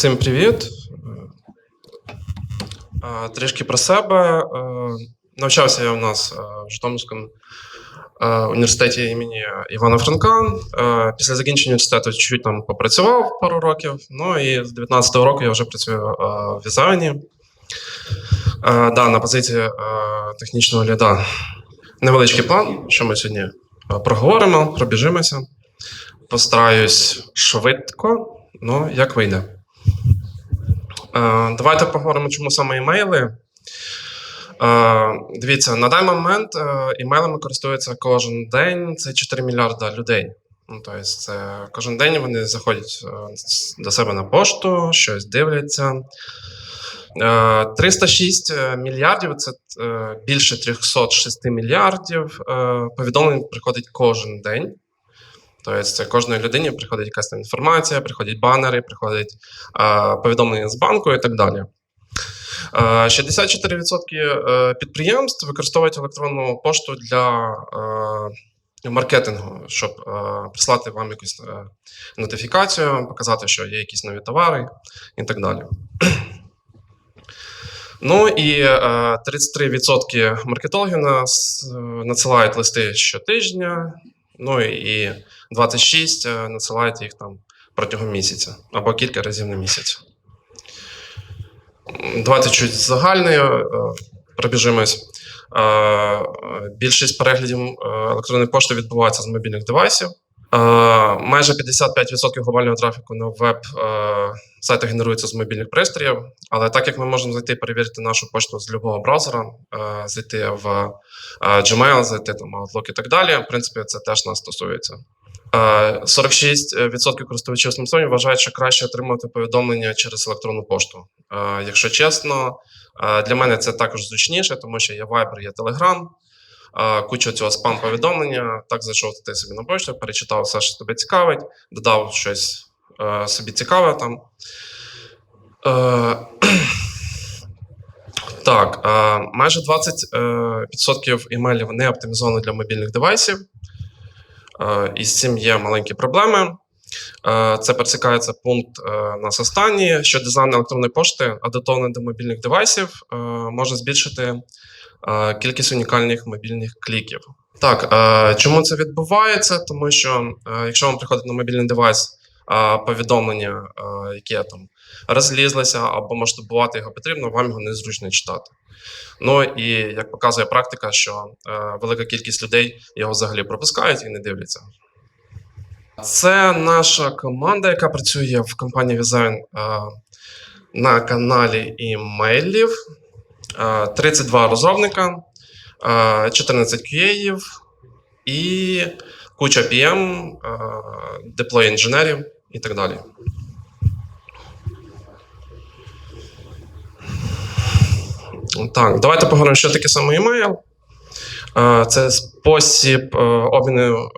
Всім привіт. Трішки про себе. Навчався я у нас в Житомирському університеті імені Івана Франка. Після закінчення університету чуть там попрацював пару років. Ну і з 19-го року я вже працюю в дизайні. Е, Да, на позиції технічного ліда. Невеличкий план, що ми сьогодні проговоримо, пробіжимося. Постараюсь швидко, ну як вийде. Е, Давайте поговоримо, чому саме імейли. Е, Дивіться, на даний момент е, імейлами користуються кожен день. Це 4 мільярда людей. Ну, тобто, це кожен день вони заходять до себе на пошту, щось дивляться. Е, 306 мільярдів це більше 306 мільярдів. Повідомлень приходить кожен день. Тобто це кожної людині приходить якась там інформація, приходять банери, приходять е, повідомлення з банку і так далі. Е, 64% е, підприємств використовують електронну пошту для е, маркетингу, щоб е, прислати вам якусь е, нотифікацію, показати, що є якісь нові товари і так далі. Ну і е, 33% маркетологів нас е, надсилають листи щотижня, ну і 26 е, надсилають їх там протягом місяця або кілька разів на місяць. Давайте чуть загальною е, пробіжимось. Е, Більшість переглядів електронної пошти відбувається з мобільних девайсів. Е, Майже 55% глобального трафіку на веб е, сайтах генерується з мобільних пристроїв. Але так як ми можемо зайти перевірити нашу пошту з любого браузера, е, зайти в Gmail, зайти там Outlook і так далі, в принципі, це теж нас стосується. Е, 46% користувачів смартфонів вважають, що краще отримувати повідомлення через електронну пошту. Якщо чесно, для мене це також зручніше, тому що є Viber, є Telegram, куча цього спам-повідомлення. Так зайшов ти собі на пошту, перечитав все, що тебе цікавить, додав щось е, собі цікаве там. Е, Так, е, майже 20% імейлів не оптимізовані для мобільних девайсів. І з цим є маленькі проблеми. Це пересікається пункт нас останній, що дизайн електронної пошти, адаптований до мобільних девайсів, може збільшити кількість унікальних мобільних кліків. Так, е, чому це відбувається? Тому що е, якщо вам приходить на мобільний девайс е, повідомлення, е, яке там розлізлося або масштабувати його потрібно, вам його незручно читати. Ну і як показує практика, що е, велика кількість людей його взагалі пропускають і не дивляться. Це наша команда, яка працює в компанії е, на каналі імейлів. Е, 32 розробника, е, 14 QA і куча PM, е, деплой інженерів і так далі. Так, давайте поговоримо, що таке саме email. Е, Це спосіб е, обміну е,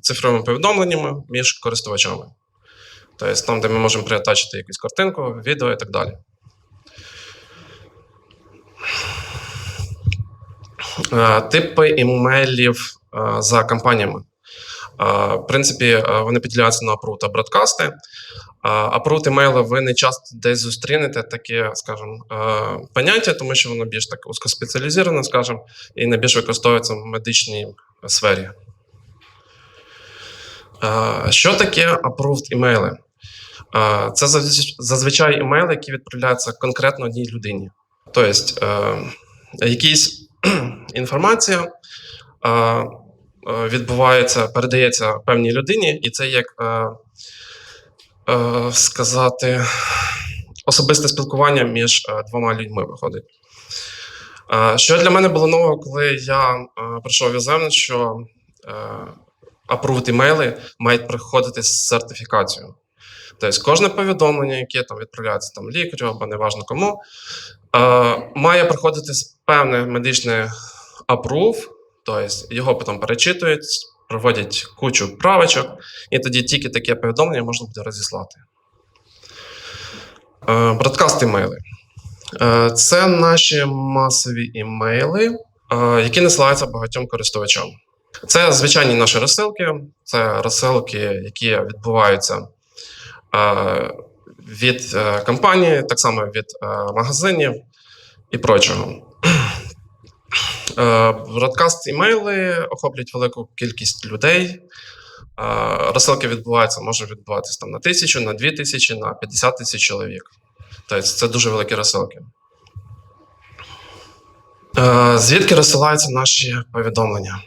цифровими повідомленнями між користувачами. Тобто там, де ми можемо приатачити якусь картинку, відео і так далі. Типи імейлів е, за компаніями. Е, В принципі, е, вони поділяються на апрут бродкасти. Апрут імейли ви не часто десь зустрінете таке, скажімо, е, поняття, тому що воно більш так узкоспеціалізоване, скажімо, і найбільш використовується в медичній сфері. Е, Що таке approved імейли? Е, Це зазвичай імейли, які відправляються конкретно одній людині. Тобто, е, якісь інформація відбувається, передається певній людині, і це як е, е, сказати особисте спілкування між е, двома людьми виходить. Що для мене було нового, коли я е, прийшов Ізем, що е, імейли мають приходити з сертифікацією. Тобто кожне повідомлення, яке там відправляється там, лікарю або неважно кому, має проходити з певне медичне approve, тобто його потім перечитують, проводять кучу правочок, і тоді тільки таке повідомлення можна буде розіслати. Е, Бродкаст імейли. Е, Це наші масові імейли, е, які насилаються багатьом користувачам. Це звичайні наші розсилки, це розсилки, які відбуваються е, від е, компанії, так само від е, магазинів і прочого. Е, Бродкаст імейли охоплюють велику кількість людей. Е, Розсилки відбуваються, може відбуватися там на тисячу, на дві тисячі, на 50 тисяч чоловік. Тобто це дуже великі розсилки. Е, Звідки розсилаються наші повідомлення?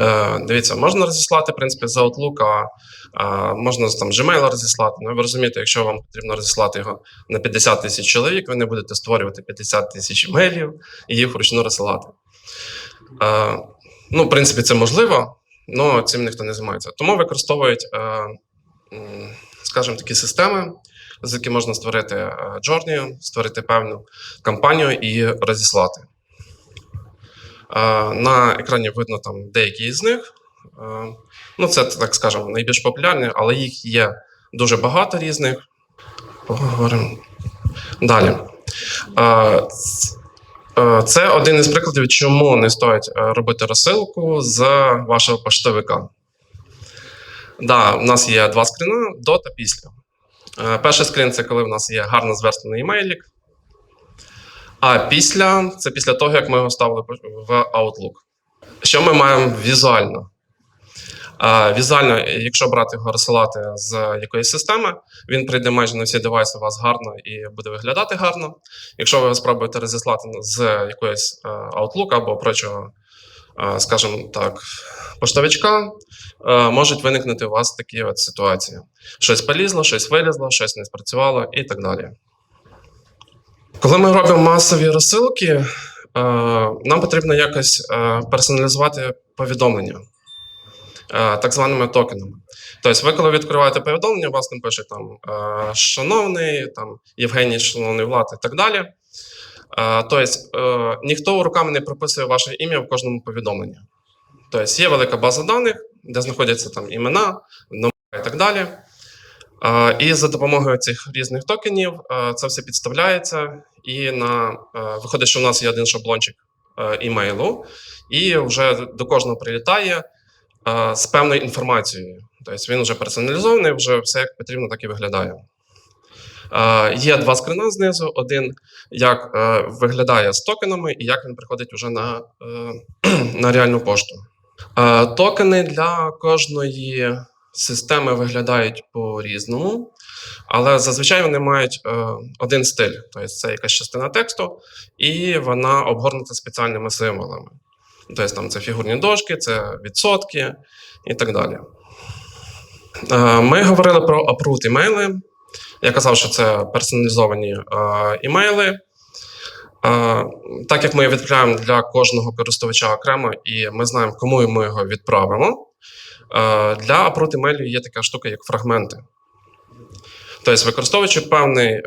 Е, Дивіться, можна розіслати, в принципі, з Outlook, а, можна там Gmail розіслати. Ну, ви розумієте, якщо вам потрібно розіслати його на 50 тисяч чоловік, ви не будете створювати 50 тисяч імейлів і їх вручну розсилати. Е, ну, в принципі, це можливо, але цим ніхто не займається. Тому використовують, е, скажімо, такі системи, з якими можна створити Journey, створити певну кампанію і розіслати. Е, На екрані видно там деякі із них. Е, Ну, це, так скажемо, найбільш популярні, але їх є дуже багато різних. Поговоримо далі. Е, Це один із прикладів, чому не стоїть робити розсилку з вашого поштовика. Да, у нас є два скріни до та після. Перший скрін це коли в нас є гарно зверстаний емейлік. А після це після того, як ми його ставили в Outlook. Що ми маємо візуально? А, візуально, якщо брати його розсилати з якоїсь системи, він прийде майже на всі девайси у вас гарно і буде виглядати гарно. Якщо ви його спробуєте розіслати з якоїсь е, Outlook або прочого, е, скажімо так, поштовичка, е, можуть виникнути у вас такі от ситуації. Щось полізло, щось вилізло, щось не спрацювало і так далі. Коли ми робимо масові розсилки, е, нам потрібно якось е, персоналізувати повідомлення е, так званими токенами. Тобто, ви, коли відкриваєте повідомлення, у вас там пише там шановний, там Євгеній, шановний Влад і так далі. Тобто, ніхто руками не прописує ваше ім'я в кожному повідомленні. Тобто, є велика база даних, де знаходяться там імена, номери і так далі. І за допомогою цих різних токенів це все підставляється, і на, виходить, що в нас є один шаблончик імейлу, і вже до кожного прилітає з певною інформацією. Тобто він вже персоналізований, вже все як потрібно, так і виглядає. Є два скрина знизу: один як виглядає з токенами, і як він приходить вже на, е, на реальну пошту. Токени для кожної системи виглядають по-різному, але зазвичай вони мають е, один стиль, тобто це якась частина тексту, і вона обгорнута спеціальними символами. Тобто там це фігурні дошки, це відсотки і так далі. Е, Ми говорили про approved імейли. Я казав, що це персоналізовані е, імейли. Е, Так як ми відправляємо для кожного користувача окремо, і ми знаємо, кому ми його відправимо. Е, Для approved є така штука, як фрагменти. Тобто, використовуючи певний е,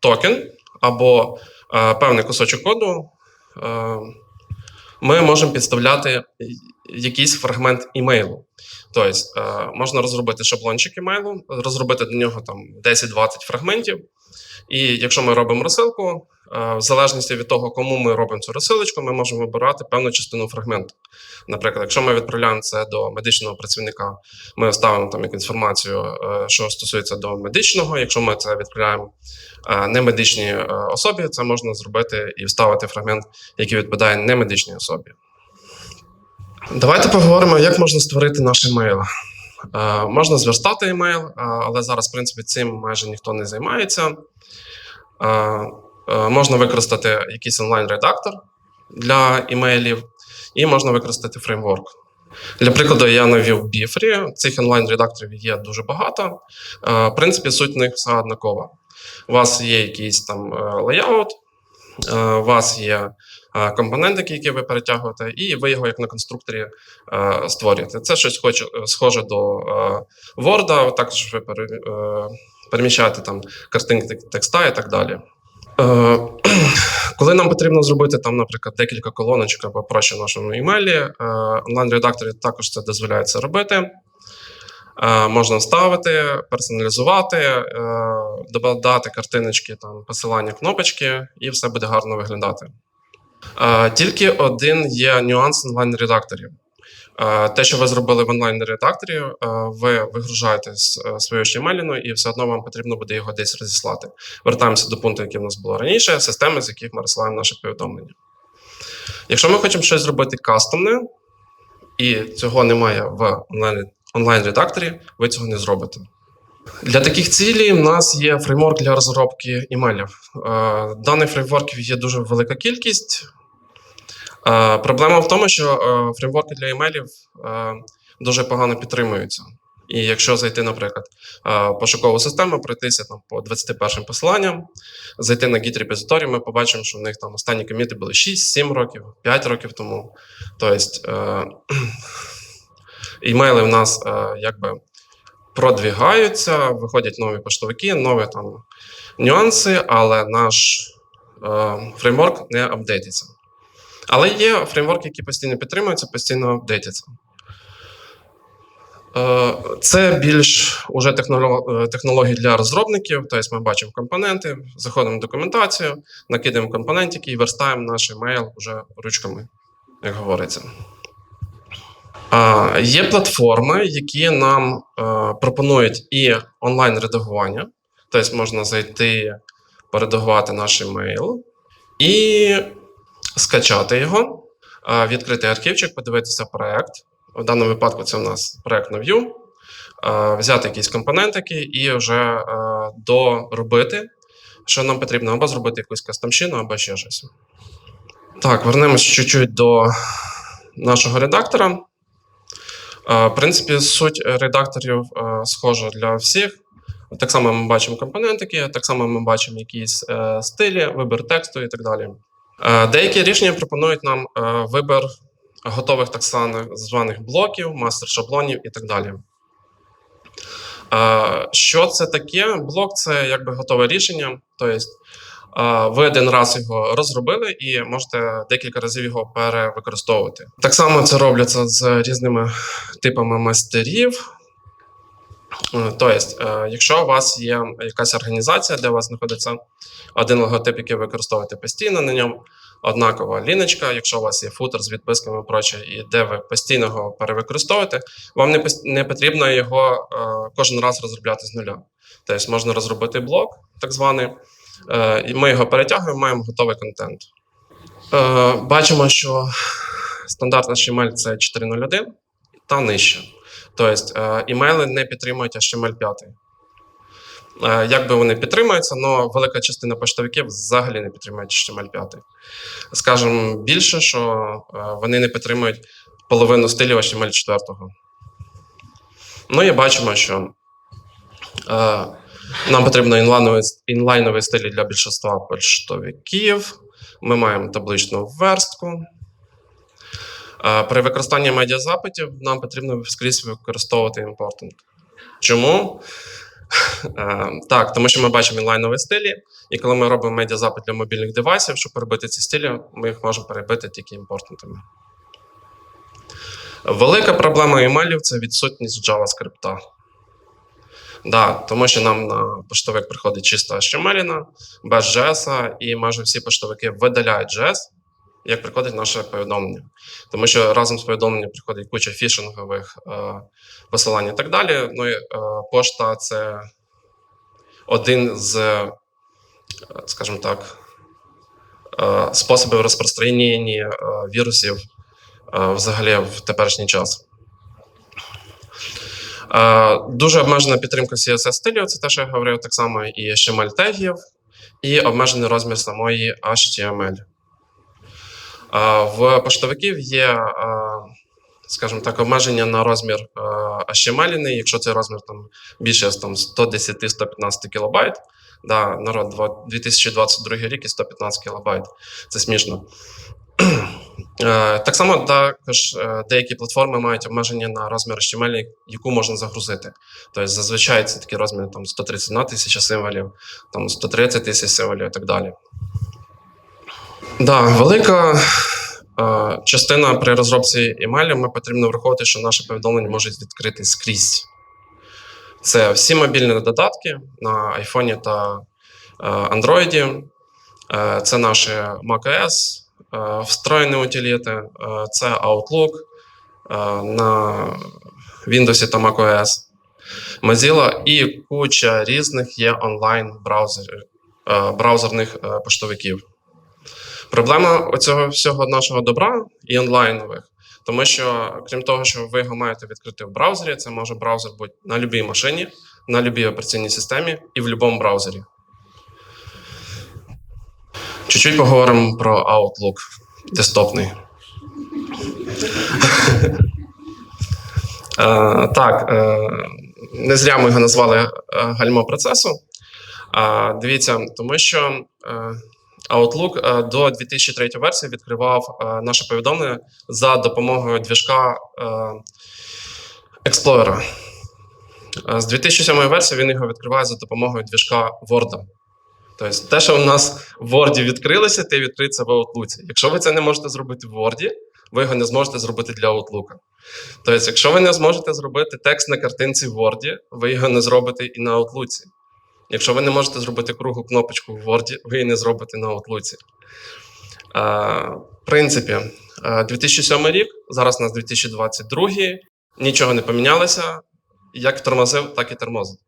токен або е, певний кусочок коду, ми можемо підставляти якийсь фрагмент імейлу. Тобто, е, можна розробити шаблончик імейлу, розробити до нього там 10-20 фрагментів. І якщо ми робимо розсилку, е, в залежності від того, кому ми робимо цю розсилочку, ми можемо вибирати певну частину фрагменту. Наприклад, якщо ми відправляємо це до медичного працівника, ми ставимо там якусь інформацію, е, що стосується до медичного. Якщо ми це відправляємо немедичній особі, це можна зробити і вставити фрагмент, який відповідає немедичній особі. Давайте поговоримо, як можна створити наш емейл. Е, можна зверстати емейл, е, але зараз, в принципі, цим майже ніхто не займається. Е, можна використати якийсь онлайн-редактор для імейлів, і можна використати фреймворк. Для прикладу, я навів Bifree. Цих онлайн-редакторів є дуже багато. В принципі, суть в них вся однакова. У вас є якийсь там лейаут, е, у вас є е, компонентики, які ви перетягуєте, і ви його як на конструкторі е, створюєте. Це щось схоже до е, Word, також ви е, переміщаєте там картинки текста і так далі. Е, Коли нам потрібно зробити там, наприклад, декілька колоночок або проще в нашому імейлі, е, онлайн-редакторі також це дозволяють це робити. Е, Можна вставити, персоналізувати, е, додати картиночки, там, посилання, кнопочки, і все буде гарно виглядати. Е, Тільки один є нюанс онлайн-редакторів. Те, що ви зробили в онлайн-редакторі, ви вигружаєте свою HTML, і все одно вам потрібно буде його десь розіслати. Вертаємося до пункту, який в нас було раніше, системи, з яких ми розсилаємо наше повідомлення. Якщо ми хочемо щось зробити кастомне, і цього немає в онлайн- онлайн-редакторі, ви цього не зробите. Для таких цілей в нас є фреймворк для розробки імейлів. Е, Даних фреймворків є дуже велика кількість. Е, Проблема в тому, що е, фреймворки для імейлів дуже погано підтримуються. І якщо зайти, наприклад, пошукову систему, пройтися там по 21 посиланням, зайти на Git repository, ми побачимо, що в них там останні коміти були 6-7 років, 5 років тому. Тобто імейли в нас е, якби продвігаються, виходять нові поштовики, нові там нюанси, але наш е, фреймворк не апдейтиться. Але є фреймворки, які постійно підтримуються, постійно апдейтяться. Е, Це більш уже технології для розробників. Тобто ми бачимо компоненти, заходимо в документацію, накидаємо компонентики і верстаємо наш емейл вже ручками, як говориться. Є платформи, які нам е, пропонують і онлайн-редагування. Тобто можна зайти, поредагувати наш емейл і скачати його, відкрити архівчик, подивитися проект. В даному випадку це у нас проект на Vue, е, взяти якісь компонентики і вже е, доробити, що нам потрібно, або зробити якусь кастомщину, або ще щось. Так, вернемось чуть-чуть до нашого редактора. Е, В принципі, суть редакторів е, схожа для всіх. Так само ми бачимо компонентики, так само ми бачимо якісь е, стилі, вибір тексту і так далі. Е, Деякі рішення пропонують нам е, вибір готових так званих, блоків, мастер-шаблонів і так далі. Е, Що це таке? Блок це якби готове рішення. Тобто е, ви один раз його розробили і можете декілька разів його перевикористовувати. Так само це робляться з різними типами мастерів. Е, Тобто, е, якщо у вас є якась організація, де у вас знаходиться один логотип, який ви використовуєте постійно на ньому, однакова ліночка, якщо у вас є футер з відписками і проче, і де ви постійно його перевикористовуєте, вам не, потрібно його е, кожен раз розробляти з нуля. Тобто можна розробити блок, так званий, е, ми його перетягуємо, маємо готовий контент. Е, бачимо, що стандартна HTML це 4.0.1 та нижче. Тобто е, імейли не підтримують HTML5. Е, Якби вони підтримуються, але велика частина поштовиків взагалі не підтримують HTML5. Скажемо більше, що е, вони не підтримують половину стилів HTML4. Ну і бачимо, що е, нам потрібно інлайнові, інлайнові стилі для більшинства поштовиків. Ми маємо табличну верстку. Е, При використанні медіазапитів нам потрібно скрізь використовувати important. Чому? Е, Так, тому що ми бачимо інлайнові стилі, і коли ми робимо медіазапит для мобільних девайсів, щоб перебити ці стилі, ми їх можемо перебити тільки імпортантами. Велика проблема емейлів це відсутність JavaScript. Да, тому що нам на поштовик приходить чисто HTML, без JS, і майже всі поштовики видаляють JS, як приходить наше повідомлення. Тому що разом з повідомленням приходить куча фішингових е, посилань і так далі. Ну і е, пошта це один з, е, скажімо так, е, способів розпространення е, вірусів е, взагалі в теперішній час. Е, Дуже обмежена підтримка CSS стилів, це те, що я говорив, так само і HTML тегів, і обмежений розмір самої HTML. Е, В поштовиків є, е, скажімо так, обмеження на розмір HTML, якщо цей розмір там більше там, 110-115 кілобайт. Да, народ, 2022 рік і 115 кілобайт. Це смішно. Е, Так само також е, деякі платформи мають обмеження на розмір HTML, яку можна загрузити. Тобто зазвичай це такі розміри там 131 тисяча символів, там 130 тисяч символів і так далі. Да, велика е, частина при розробці емейлів ми потрібно враховувати, що наше повідомлення можуть відкрити скрізь. Це всі мобільні додатки на iPhone та е, Android. Е, Це наші macOS, е, встроєні утиліти, е, це Outlook, на Windows та macOS, Mozilla і куча різних є онлайн е, браузерних е, поштовиків. Проблема цього всього нашого добра і онлайнових, тому що, крім того, що ви його маєте відкрити в браузері, це може браузер бути на будь-якій машині, на будь-якій операційній системі і в будь-якому браузері. Чуть-чуть поговоримо про Outlook десктопний. Е, Так, е, не зря ми його назвали е, гальмо процесу. Дивіться, тому що Outlook до 2003 версії відкривав наше повідомлення за допомогою двіжка Explorer. З 2007 версії він його відкриває за допомогою двіжка Word. Тобто, те, що у нас в Word відкрилося, те відкриється в Outlook. Якщо ви це не можете зробити в Word, ви його не зможете зробити для Outlook. Тобто, якщо ви не зможете зробити текст на картинці в Word, ви його не зробите і на Outlook. Якщо ви не можете зробити круглу кнопочку в Word, ви її не зробите на Outlook. В принципі, е, 2007 рік, зараз у нас 2022, нічого не помінялося. Як тормозив, так і тормозить.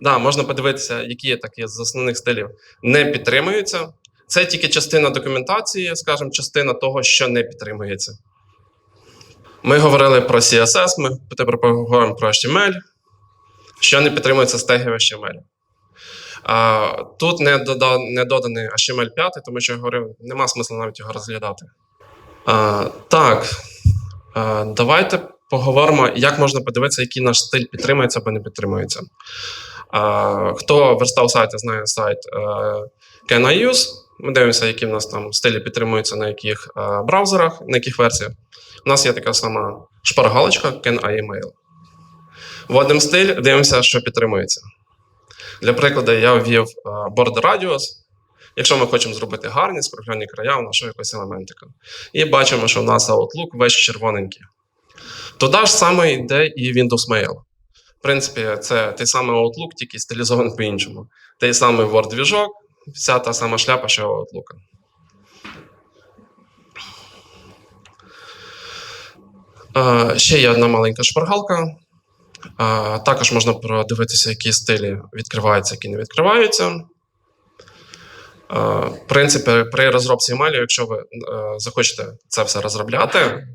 Да, можна подивитися, які такі з основних стилів не підтримуються. Це тільки частина документації, скажімо, частина того, що не підтримується. Ми говорили про CSS, ми тепер поговоримо про HTML, що не підтримується з тегів HTML. А, тут не, дода, не доданий HTML 5, тому що я говорив, нема смисла навіть його розглядати. А, так, а, давайте поговоримо, як можна подивитися, який наш стиль підтримується або не підтримується. Хто верстав сайти, знає сайт е, Can I Use. Ми дивимося, які в нас там стилі підтримуються на яких е, браузерах, на яких версіях. У нас є така сама шпаргалочка Can I Email. Вводимо стиль, дивимося, що підтримується. Для прикладу, я ввів е, border radius. Якщо ми хочемо зробити гарні скруглені края, у нашого якогось елементика. І бачимо, що в нас Outlook весь червоненький. Туди ж саме йде і Windows Mail. Принципі, це той самий Outlook, тільки стилізований по-іншому. Той самий Word-двіжок, вся та сама шляпа, що Outlook. Ще є одна маленька шпаргалка. Також можна продивитися, які стилі відкриваються, які не відкриваються. В принципі, при розробці емейлю, якщо ви е, захочете це все розробляти,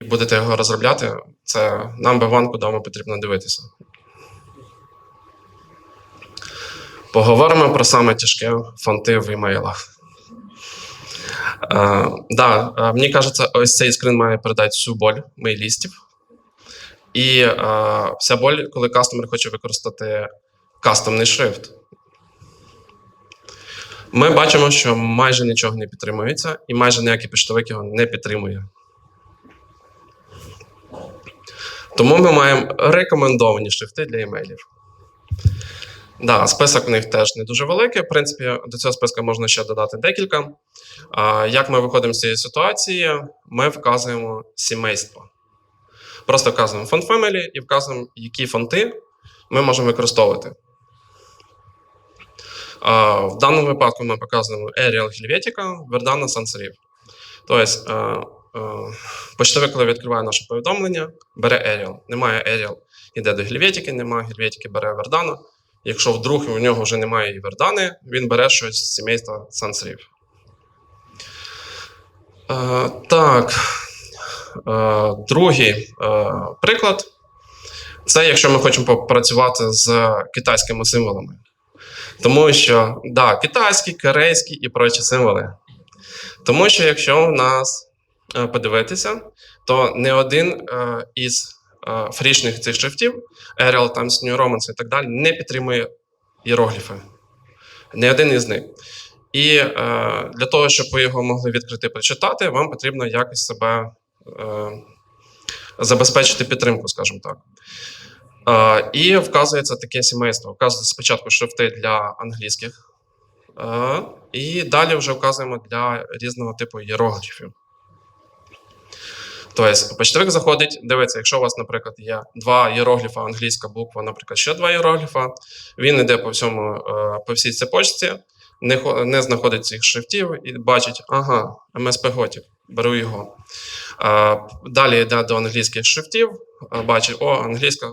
і будете його розробляти, це number one, куди вам потрібно дивитися. Поговоримо про саме тяжке фонти в емейлах. Е, да, е, мені кажеться, ось цей скрин має передати всю боль мейлістів. І е, вся боль, коли кастомер хоче використати кастомний шрифт. Ми бачимо, що майже нічого не підтримується, і майже ніякий поштовик його не підтримує. Тому ми маємо рекомендовані шрифти для емейлів. Да, список в них теж не дуже великий. В принципі, до цього списка можна ще додати декілька. А, Як ми виходимо з цієї ситуації, ми вказуємо сімейство. Просто вказуємо фонд family і вказуємо, які фонти ми можемо використовувати. А, В даному випадку ми показуємо Arial Helvetica, Verdana Sans. Тобто, е, почтовик, коли відкриває наше повідомлення, бере Arial. Немає Arial, йде до Helvetica, немає Helvetica, бере Verdana. Якщо вдруг у нього вже немає і Verdana, він бере щось з сімейства Serif. Е, Так. Е, Другий е, приклад це якщо ми хочемо попрацювати з китайськими символами. Тому що, да, китайські, корейські і прочі символи. Тому що якщо у нас е, подивитися, то не один е, із е, фрішних цих шрифтів, Arial, Times New Romans і так далі, не підтримує іерогліфи. Не один із них. І е, для того, щоб ви його могли відкрити прочитати, вам потрібно якось себе е, забезпечити підтримку, скажімо так. Е, і вказується таке сімейство. Вказується спочатку шрифти для англійських, е, і далі вже вказуємо для різного типу іерогліфів. Тобто, почтовик заходить, дивиться, якщо у вас, наприклад, є два іерогліфа, англійська буква, наприклад, ще два іерогліфа, він йде по всьому, е, по всій цій почті, не, не знаходить цих шрифтів і бачить, ага, МСП готів. беру його. Е, Далі йде до англійських шрифтів. Е, Бачу, о, англійська,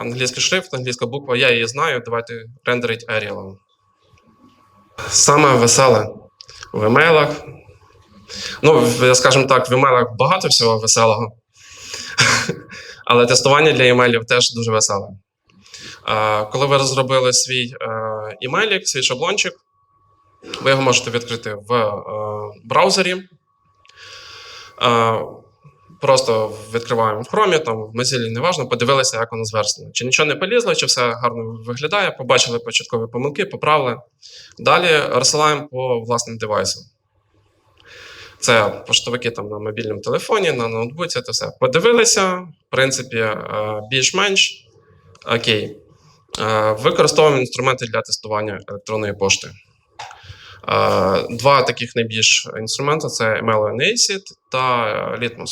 англійський шрифт, англійська буква, я її знаю. Давайте рендерить Arial. Саме веселе в емейлах. Ну, скажімо так, в емейлах багато всього веселого. Але тестування для емейлів теж дуже веселе. Коли ви розробили свій е, імейлік, свій шаблончик, ви його можете відкрити в е, браузері. Е, Просто відкриваємо в Chrome, там в Mozilla, неважно, подивилися, як воно зверстано. Чи нічого не полізло, чи все гарно виглядає, побачили початкові помилки, поправили. Далі розсилаємо по власним девайсам. Це поштовики там на мобільному телефоні, на ноутбуці, це все. Подивилися, в принципі, е, більш-менш окей. Е, Використовуємо інструменти для тестування електронної пошти. Е, Два таких найбільш інструменти це ML Acid та Litmus.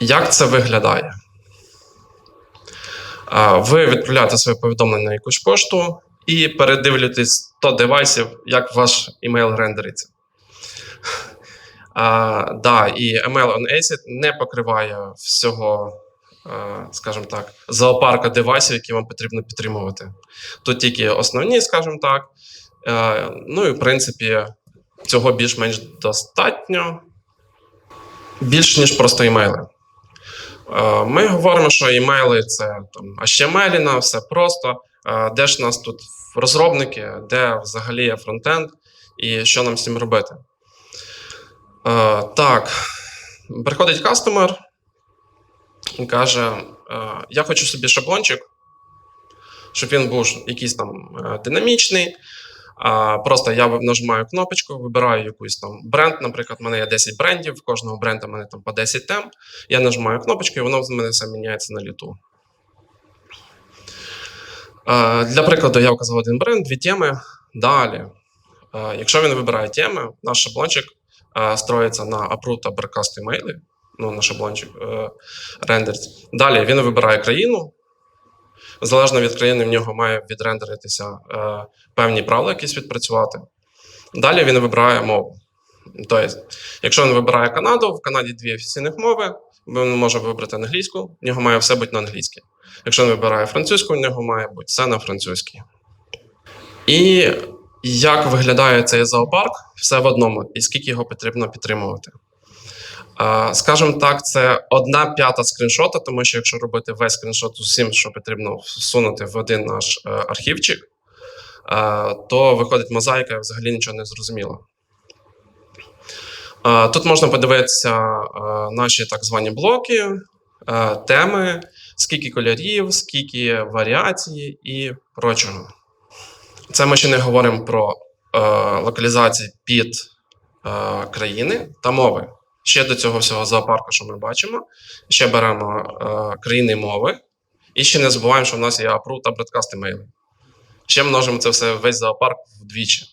Як це виглядає? Ви відправляєте своє повідомлення на якусь пошту і передивлюєтесь 100 девайсів, як ваш email рендериться. А, да, і ML on ACID не покриває всього, е, скажімо так, зоопарка девайсів, які вам потрібно підтримувати. Тут тільки основні, скажімо так. Е, Ну і в принципі, цього більш-менш достатньо. Більш ніж просто імейли. Е, Ми говоримо, що імейли це там HTML, все просто. Де ж нас тут розробники, де взагалі є фронтенд, і що нам з цим робити? Е, так, приходить кастомер і каже: е, Я хочу собі шаблончик, щоб він був якийсь там е, динамічний. Просто я нажимаю кнопочку, вибираю якийсь там бренд. Наприклад, в мене є 10 брендів, кожного бренда в мене там по 10 тем. Я нажимаю кнопочку, і воно в мене все міняється на літу. Для прикладу, я вказав один бренд, дві теми. Далі. Якщо він вибирає теми, наш шаблончик е, строїться на апру та брекаст імейли. Ну, на шаблончик рендериться. Далі він вибирає країну. Залежно від країни, в нього має відрендеритися е, певні правила, якісь відпрацювати. Далі він вибирає мову. Тобто, якщо він вибирає Канаду, в Канаді дві офіційних мови, він може вибрати англійську, в нього має все бути на англійській. Якщо він вибирає французьку, в нього має бути все на французькій. І як виглядає цей зоопарк, все в одному, і скільки його потрібно підтримувати. Скажімо так, це одна п'ята скріншота, тому що якщо робити весь скріншот усім, що потрібно всунути в один наш е, архівчик, е, то виходить мозаїка і взагалі нічого не зрозуміло. Тут можна подивитися е, наші так звані блоки, теми, скільки кольорів, скільки варіацій і прочого. Це ми ще не говоримо про е, локалізації під е, країни та мови. Ще до цього всього зоопарку, що ми бачимо, ще беремо е, країни мови, і ще не забуваємо, що в нас є апру та бродкаст емейли. Ще множимо це все весь зоопарк вдвічі.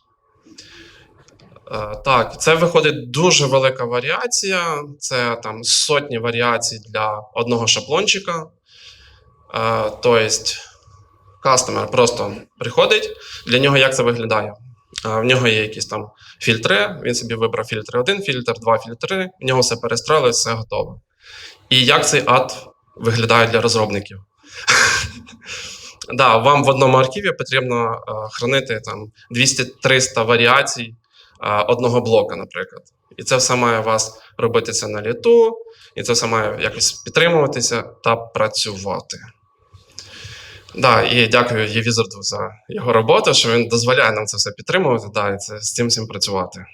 Е, так, це виходить дуже велика варіація. Це там сотні варіацій для одного шаблончика. Е, тобто, кастомер просто приходить. Для нього як це виглядає? В нього є якісь там фільтри. Він собі вибрав фільтр 1, фільтр 2, фільтр 3. В нього все перестроїли, все готово. І як цей ад виглядає для розробників? Да, вам в одному архіві потрібно хранити там 200-300 варіацій одного блока, наприклад. І це все має вас робитися на літу, і це все має якось підтримуватися та працювати. Да, і дякую Євізарду за його роботу, що він дозволяє нам це все підтримувати, да, і це, з цим всім працювати.